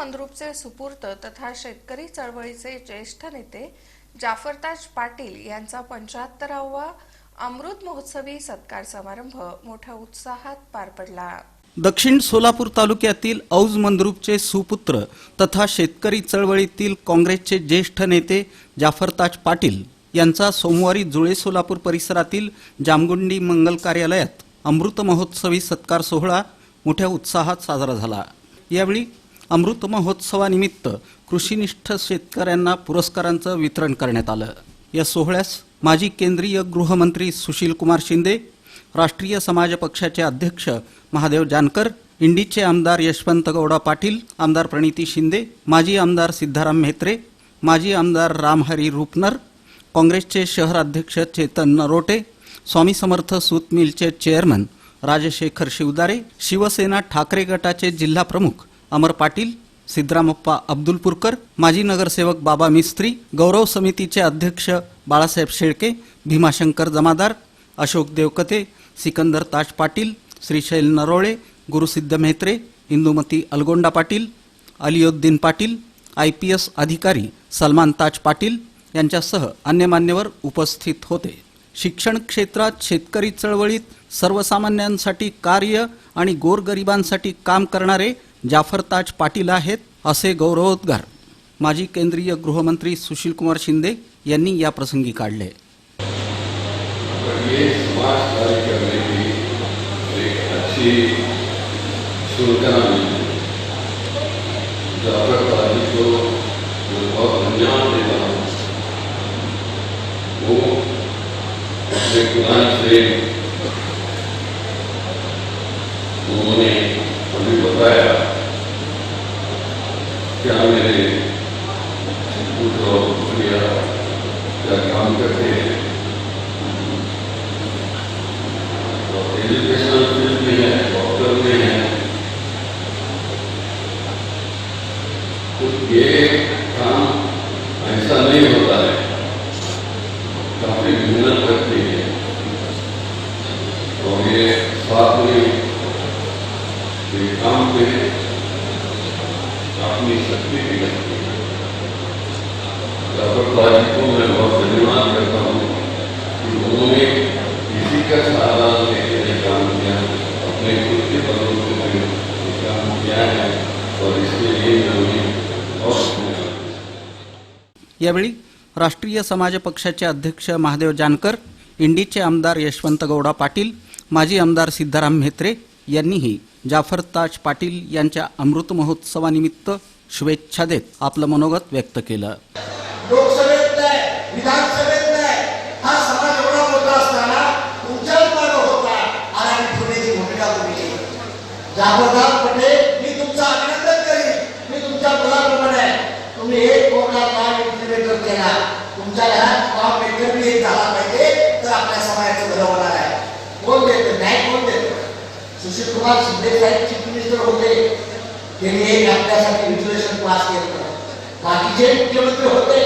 मंद्रुपचे सुपूर्त तथा शेतकरी चळवळीचे ज्येष्ठ नेते जाफरताज पाटील यांचा पंच्याहत्तरावा अमृत महोत्सवी सत्कार समारंभ मोठ्या उत्साहात पार पडला. दक्षिण सोलापूर तालुक्यातील औज मंद्रुपचे सुपुत्र तथा शेतकरी चळवळीतील काँग्रेसचे ज्येष्ठ नेते जाफरताज पाटील यांचा सोमवारी जुळे सोलापूर परिसरातील जामगुंडी मंगल कार्यालयात अमृत महोत्सवी सत्कार सोहळा मोठ्या उत्साहात साजरा झाला. यावेळी अमृत महोत्सवानिमित्त कृषीनिष्ठ शेतकऱ्यांना पुरस्कारांचं वितरण करण्यात आलं. या सोहळ्यास माजी केंद्रीय गृहमंत्री सुशीलकुमार शिंदे राष्ट्रीय समाज पक्षाचे अध्यक्ष महादेव जानकर इंडीचे आमदार यशवंत गौडा पाटील आमदार प्रणिती शिंदे माजी आमदार सिद्धाराम म्हेत्रे माजी आमदार रामहरी रुपनर काँग्रेसचे शहर अध्यक्ष चेतन नरोटे स्वामी समर्थ सूत मिलचे चेअरमन राजशेखर शिवदारे शिवसेना ठाकरे गटाचे जिल्हा प्रमुख अमर पाटील सिद्धरामप्पा अब्दुलपूरकर माजी नगरसेवक बाबा मिस्त्री गौरव समितीचे अध्यक्ष Balasaheb Shelke Bhimashankar Jamadar Ashok Devkate Sikandar Taj Patil Shrishail Narole Gurusiddha Mhetre Indumati Algonda Patil Aliyoddin Patil I P S अधिकारी सलमान ताज पाटील यांच्यासह अन्य मान्यवर उपस्थित होते. शिक्षण क्षेत्रात शेतकरी चळवळीत सर्वसामान्यांसाठी कार्य आणि गोरगरिबांसाठी काम करणारे जाफर ताज पाटील आहेत असे गौरवोद्गार माजी केंद्रीय गृहमंत्री सुशीलकुमार शिंदे यांनी या प्रसंगी काढले. करने की एक अच्छी सूचना मिली जाकर पार्टी को मैं बहुत धन्यवाद देता हूँ वो अपने कुरान से उन्होंने अभी बताया क्या मेरे पुत्र और पुत्रिया क्या काम करते हैं एजुकेशनल फील्ड में है डॉक्टर में है तो ये काम ऐसा नहीं होता है काफी मेहनत लगती है और ये साथ में ये काम पे अपनी शक्ति भी लगती है डॉक्टर जी को मैं बहुत धन्यवाद करता हूँ कि उन्होंने किसी का सहारा लेकर ये काम किया अपने खुद के बलों से मैंने ये काम किया है और इसके लिए मैं उन्हें बहुत धन्यवाद यावेळी राष्ट्रीय समाज पक्षाचे अध्यक्ष महादेव जानकर इंडीचे आमदार यशवंत गौडा पाटील माजी आमदार सिद्धाराम म्हेत्रे यांनीही जाफर ताज पाटील यांच्या अमृत महोत्सवानिमित्त शुभेच्छा देत आपलं मनोगत व्यक्त केलं. पटेल मी तुमचं अभिनंदन करीन. मी तुमच्या मुलाप्रमाणे. तुम्ही एक कोकणात तुमच्या घरात काम मेकर बी एक झाला पाहिजे तर आपल्या समाजाचं भलं होणार आहे. कोण देतं न्याय कोण देतं सुशील कुमार शिंदे साहेब चीफ मिनिस्टर होते. त्यांनी एक आपल्यासाठी रिझर्वेशन पास केलं. बाकीचे मुख्यमंत्री होते.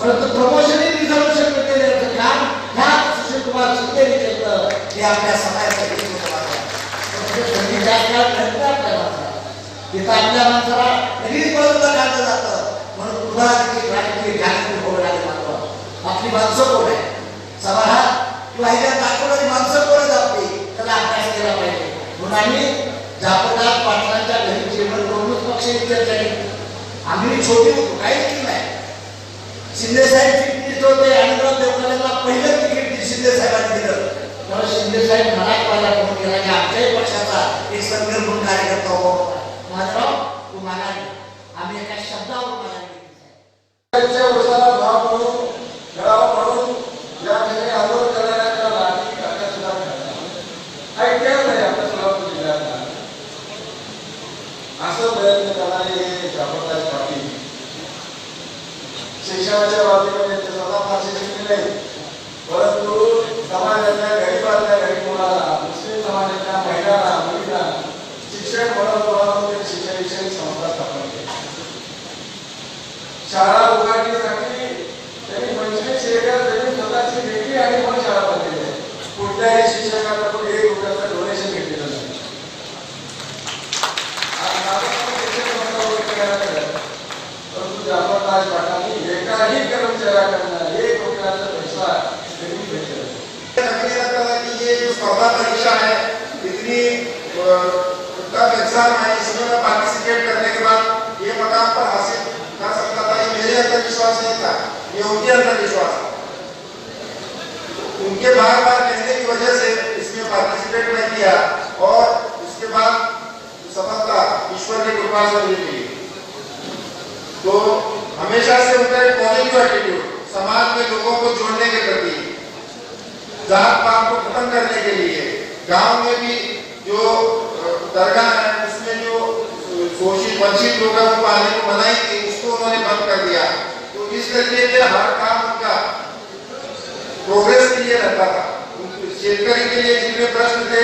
परंतु प्रमोशन रिझर्वेशन मिळते काम ह्या सुशील कुमार शिंदे केलं. हे आपल्या समाजासाठी आपल्या माणसाला. तिथं आपल्या माणसाला लगेच बाजूला काढलं जातं. म्हणून पुन्हा माणसं कोण आहे समाजात किंवा ह्याच्यात दाखवणारी माणसं कोण आपली त्याला अभ्यास केला पाहिजे. म्हणून आम्ही जापदार पाटलांच्या घरी जेवण करूनच पक्षाची चर्चा केली आम्ही छोटी काहीच केलं नाही शिंदे साहेब चीफ मिनिस्टर होते अनिरुद्ध देवकरेला पहिलं तिकीट शिंदे साहेबांनी दिलं तेव्हा शिंदे साहेब मला पहिला फोन केला की आमच्याही पक्षाचा एक संघर्ष म्हणून कार्यकर्ता हो माझराव तू मागाने आम्ही एका शब्दावर मागाने त्यांच्या वर्षाला भाव म्हणून गळावा म्हणून या ठिकाणी आंदोलन करणाऱ्यांच्या लाठी काट्या सुद्धा मिळाल्या. हा इतिहास आहे आपल्या सोलापूर जिल्ह्यातला असं प्रयत्न करणारे हे जाफरदास पाटील शिक्षणाच्या बाबतीमध्ये स्वतः फारसे शिकले नाही परंतु समाजाच्या गरीबातल्या गरीब मुलाला मुस्लिम समाजाच्या महिलांना मुलींना शिक्षण म्हणून म्हणून संस्था स्थापन केली शाळा उघडली अच्छा है इतनी टफ एग्जाम है इसमें मैं पार्टिसिपेट करने के बाद ये मकाम पर हासिल कर सकता था ये मेरे अंदर विश्वास नहीं था ये उनके अंदर विश्वास था उनके बार बार कहने की वजह से इसमें पार्टिसिपेट मैं किया और उसके बाद सफलता ईश्वर की कृपा से मुझे मिली तो हमेशा से उनका एक पॉजिटिव एटीट्यूड समाज में लोगों को जोड़ने के प्रति जात पात को खत्म करने के लिए गांव में भी जो अ, दरगाह है उसमें जो अ, शोषित वंचित लोग हैं उनको आने को मनाई थी उसको उन्होंने बंद कर दिया तो इस तरीके के हर काम उनका प्रोग्रेस के लिए रहता था शेतकरी के लिए जितने प्रश्न थे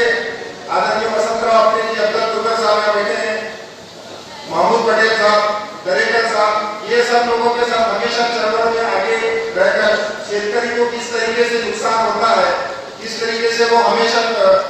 आदरणीय वसंतराव अपने जी अब्दुल दुर्गा साहब यहाँ बैठे हैं महमूद पटेल साहब दरेकर साहब ये सब लोगों के साथ हमेशा चरणों में आगे रहकर शेतकरी को किस तरीके से नुकसान होता है किस तरीके से वो हमेशा अ, घाटा उठाता है ये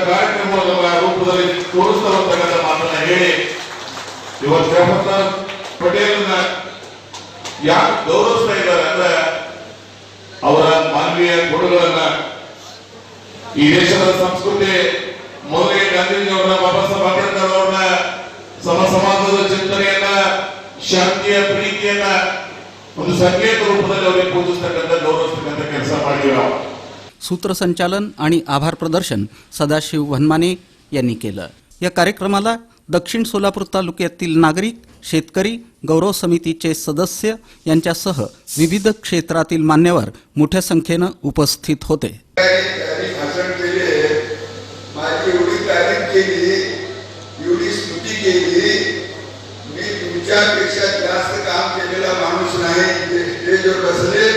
ಇಂಥ ಕಾರ್ಯಕ್ರಮಗಳ ರೂಪದಲ್ಲಿ ತೋರಿಸ್ತಕ್ಕಂಥ ಮಾತನ್ನ ಹೇಳಿ, ಇವತ್ತು ಜವಾಹರ್ಲಾಲ್ ಪಟೇಲ್ನ ಯಾಕೆ ಗೌರವಿಸ್ತಾ ಇದ್ದಾರೆ ಅಂದ್ರೆ ಅವರ ಮಾನವೀಯ ಗುಣಗಳನ್ನ ಈ ದೇಶದ ಸಂಸ್ಕೃತಿ, ಮೊದಲಿಗೆ ಗಾಂಧೀಜಿ ಅವರನ್ನ ಬಾಬಾ ಸಾಹೇಬ್ ಅಂಬೇಡ್ಕರ್ ಅವ್ರನ್ನ ಚಿಂತನೆಯನ್ನ, ಶಾಂತಿಯ ಪ್ರೀತಿಯನ್ನ ಒಂದು ಸಂಕೇತ ರೂಪದಲ್ಲಿ ಅವರಿಗೆ ಪೂಜಿಸ್ತಕ್ಕಂಥ, ಗೌರವಿಸ್ತಕ್ಕಂಥ ಕೆಲಸ ಮಾಡಿವಿ ನಾವು सूत्रसंचालन आणि आभार प्रदर्शन सदाशिव वनमाने यांनी केलं. या कार्यक्रमाला दक्षिण सोलापूर तालुक्यातील नागरिक शेतकरी गौरव समितीचे सदस्य यांच्यासह विविध क्षेत्रातील मान्यवर मोठ्या संख्येनं उपस्थित होते. तुमच्यापेक्षा जास्त काम केलेला माणूस नाही स्टेजवर बसले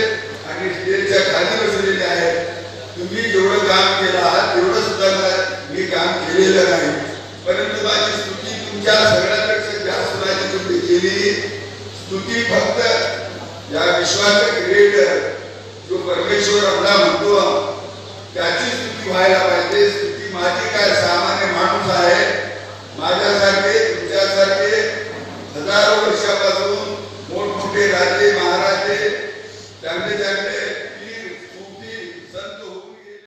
आणि स्टेजच्या खाली बसलेले आहेत तुम्ही जेवढं काम केलं आहात तेवढं सुद्धा ना- मी काम केलेलं नाही. परंतु माझी स्तुती तुमच्या सगळ्यांपेक्षा जास्त माझी तुम्ही केली. स्तुती फक्त या विश्वाचा क्रिएटर जो परमेश्वर आपला म्हणतो त्याची स्तुती व्हायला पाहिजे. स्तुती माझी काय सामान्य माणूस आहे माझ्यासारखे तुमच्यासारखे हजारो वर्षापासून मोठमोठे राजे महाराजे त्यांनी त्यांनी